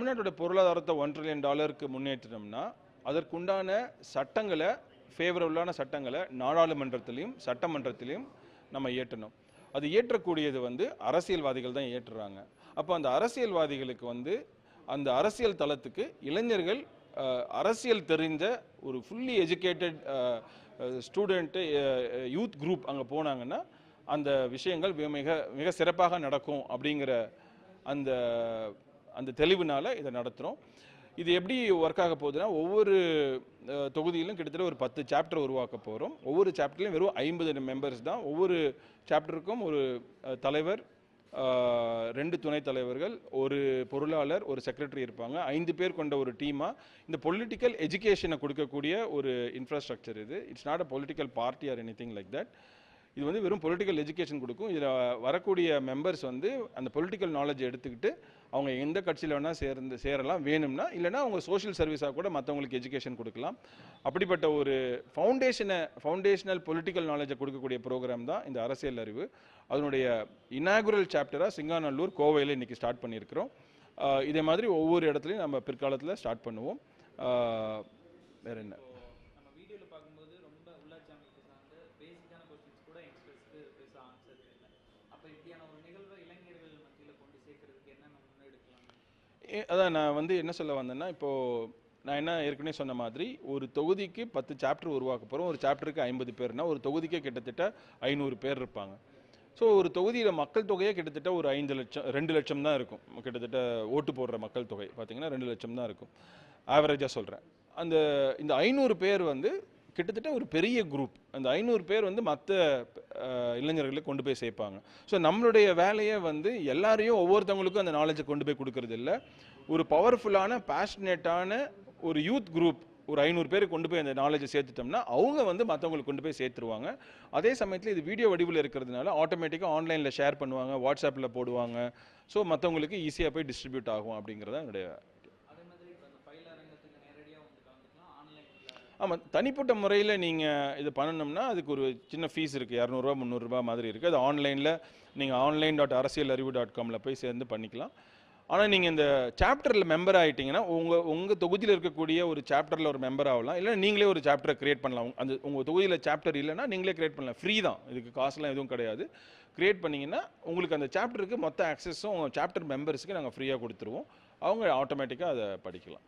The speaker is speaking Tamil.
தமிழ்நாட்டோட பொருளாதாரத்தை ஒன் ட்ரில்லியன் டாலருக்கு முன்னேற்றினோம்னா அதற்குண்டான சட்டங்களை ஃபேவரபுளான சட்டங்களை நாடாளுமன்றத்திலையும் சட்டமன்றத்திலையும் நம்ம இயற்றணும். அது இயற்றக்கூடியது வந்து அரசியல்வாதிகள் தான் இயற்றுறாங்க. அப்போ அந்த அரசியல்வாதிகளுக்கு வந்து அந்த அரசியல் தளத்துக்கு இளைஞர்கள் அரசியல் தெரிஞ்ச ஒரு fully educated student youth group அங்கே போனாங்கன்னா அந்த விஷயங்கள் மிக மிக சிறப்பாக நடக்கும் அப்படிங்கிற அந்த அந்த தெளிவுனால இதை நடத்துகிறோம் இது எப்படி ஒர்க் ஆக போகுதுன்னா ஒவ்வொரு தொகுதியிலும் கிட்டத்தட்ட ஒரு பத்து சாப்டர் உருவாக்க போகிறோம் ஒவ்வொரு சாப்டர்லையும் வெறும் ஐம்பது மெம்பர்ஸ் தான். ஒவ்வொரு சாப்டருக்கும் ஒரு தலைவர் ரெண்டு துணைத் தலைவர்கள் ஒரு பொருளாளர் ஒரு செக்ரட்டரி இருப்பாங்க. ஐந்து பேர் கொண்ட ஒரு டீமாக இந்த பொலிட்டிக்கல் எஜுகேஷனை கொடுக்கக்கூடிய ஒரு இன்ஃப்ராஸ்ட்ரக்சர் இது. It's not a political party or anything like that இது வந்து வெறும் பொலிட்டிக்கல் எஜுகேஷன் கொடுக்கும். இதில் வரக்கூடிய மெம்பர்ஸ் வந்து அந்த பொலிட்டிக்கல் நாலேஜ் எடுத்துக்கிட்டு அவங்க எந்த கட்சியில் வேணால் சேர்ந்து சேரலாம். வேணும்னா இல்லைனா அவங்க சோஷியல் சர்வீஸாக கூட மற்றவங்களுக்கு எஜுகேஷன் கொடுக்கலாம். அப்படிப்பட்ட ஒரு ஃபவுண்டேஷனை ஃபவுண்டேஷனல் பொலிட்டிக்கல் நாலேஜை கொடுக்கக்கூடிய ப்ரோக்ராம் தான் இந்த அரசியல் அறிவு. அதனுடைய இனாகுரல் சாப்டராக சிங்காநல்லூர் கோவையில் இன்றைக்கி ஸ்டார்ட் பண்ணியிருக்கிறோம். இதே மாதிரி ஒவ்வொரு இடத்துலையும் நம்ம பிற்காலத்தில் ஸ்டார்ட் பண்ணுவோம். அப்போ இப்படியான ஒரு நிகழ்வை இளைஞர்கள் மத்தியில் கொண்டு சேர்க்கறதுக்கு என்னென்ன முன்னெடுக்கலாம்? ஏ- அதான் நான் வந்து என்ன சொல்ல வந்தேன்னா இப்போது நான் என்ன ஏற்கனவே சொன்ன மாதிரி ஒரு தொகுதிக்கு பத்து சாப்டர் உருவாக்க போகிறோம் ஒரு சாப்டருக்கு ஐம்பது பேர்னா ஒரு தொகுதிக்கே கிட்டத்தட்ட ஐநூறு பேர் இருப்பாங்க. ஸோ ஒரு தொகுதியில் மக்கள் தொகையே கிட்டத்தட்ட ஒரு ஐந்து லட்சம் ரெண்டு லட்சம் தான் இருக்கும். கிட்டத்தட்ட ஓட்டு போடுற மக்கள் தொகை. பார்த்தீங்கன்னா ரெண்டு லட்சம் தான் இருக்கும். ஆவரேஜாக சொல்கிறேன் அந்த இந்த ஐநூறு பேர் வந்து கிட்டத்தட்ட ஒரு பெரிய குரூப் அந்த ஐநூறு பேர் வந்து மற்ற இளைஞர்களை கொண்டு போய் சேர்ப்பாங்க. ஸோ நம்மளுடைய வேலையை வந்து எல்லாரையும் ஒவ்வொருத்தவங்களுக்கும் அந்த நாலேஜை கொண்டு போய் கொடுக்கறது இல்லை ஒரு பவர்ஃபுல்லான பேஷனேட்டான ஒரு யூத் குரூப் ஒரு ஐநூறு பேர் கொண்டு போய் அந்த நாலேஜை சேர்த்துட்டோம்னா அவங்க வந்து மற்றவங்களுக்கு கொண்டு போய் சேர்த்துருவாங்க. அதே சமயத்தில் இது வீடியோ வடிவில் இருக்கிறதுனால ஆட்டோமேட்டிக்காக ஆன்லைனில் ஷேர் பண்ணுவாங்க வாட்ஸ்அப்பில் போடுவாங்க. ஸோ மற்றவங்களுக்கு ஈஸியாக போய் டிஸ்ட்ரிபியூட் ஆகும் அப்படிங்கிறத என்னுடைய அதே மாதிரி இப்போ அந்த பயில அரங்கத்துக்கு நேரடியாக வந்து கலந்துக்கலாம் ஆன்லைனில் ஆமாம் தனிப்பட்ட முறையில் நீங்கள் இது பண்ணணும்னா அதுக்கு ஒரு சின்ன ஃபீஸ் இருக்குது இரநூறுவா முந்நூறுரூபா மாதிரி இருக்குது அது ஆன்லைனில் நீங்கள் ஆன்லைன் டாட் அரசியல் அறிவு டாட் காமில் போய் சேர்ந்து பண்ணிக்கலாம். ஆனால் நீங்கள் இந்த சாப்டரில் மெம்பர் ஆகிட்டிங்கன்னா உங்கள் உங்கள் தொகுதியில் இருக்கக்கூடிய ஒரு சாப்டரில் ஒரு மெம்பர் ஆகலாம். இல்லை நீங்களே ஒரு சாப்டரை கிரியேட் பண்ணலாம். அந்த உங்கள் தொகுதியில் சாப்டர் இல்லைன்னா நீங்களே கிரியேட் பண்ணலாம். ஃப்ரீ தான். இதுக்கு காசுலாம் எதுவும் கிடையாது. கிரியேட் பண்ணிங்கன்னா உங்களுக்கு அந்த சாப்டருக்கு மொத்த ஆக்சஸும் உங்கள் சாப்டர் மெம்பர்ஸ்க்கு நாங்கள் ஃப்ரீயாக கொடுத்துருவோம். அவங்க ஆட்டோமேட்டிக்காக அதை படிக்கலாம்.